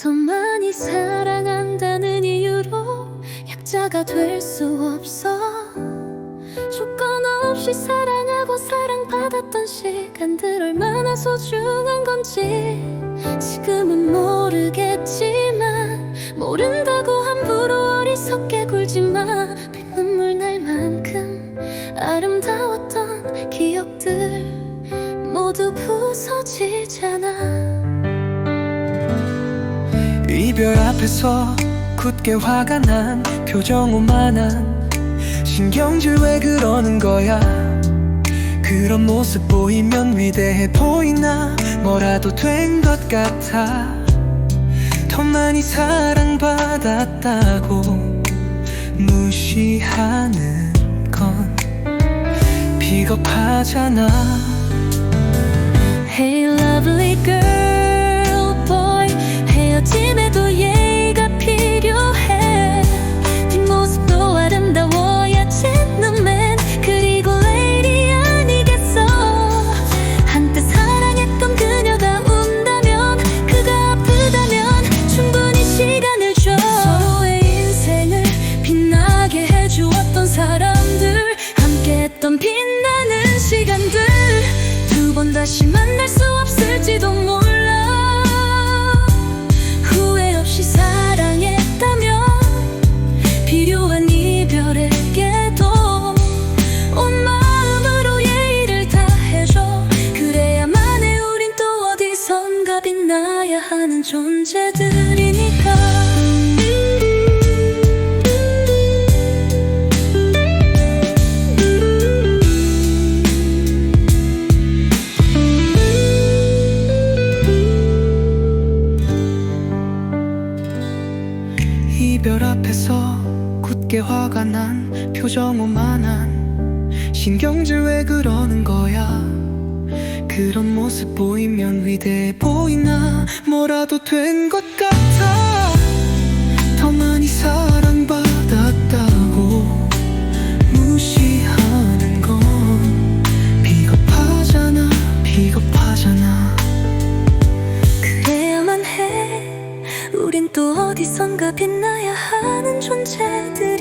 더 많이 사랑한다는 이유로 약자가 될 수 없어. 조건 없이 사랑하고 사랑받았던 시간들 얼마나 소중한 건지 지금은 모르겠지만 모른다고 함부로 어리석게 굴지 마. 눈물 날 만큼 아름다웠던 기억들 모두 부서지잖아 이별 앞에서 굳게 화가 난 표정 오만한 신경질 왜 그러는 거야? 그런 모습 보이면 위대해 보이나? 뭐라도 된 것 같아. 더 많이 사랑받았다고 무시하는 건 비겁하잖아. Hey lovely girl 함께했던 빛나는 시간들 두 번 다시 만날 수 없을지도 몰라. 후회 없이 사랑했다면 필요한 이별에게도 온 마음으로 예의를 다해줘. 그래야만 해 우린 또 어디선가 빛나야 하는 존재들 굳게 화가 난 표정 오만한 신경질 왜 그러는 거야? 그런 모습 보이면 위대해 보이나? 뭐라도 된 것 같아. 더 많이 사랑받았다고 무시하는 건 비겁하잖아 비겁하잖아. 그래야만 해. 우린 또 어디선가 빛나야 하는 존재들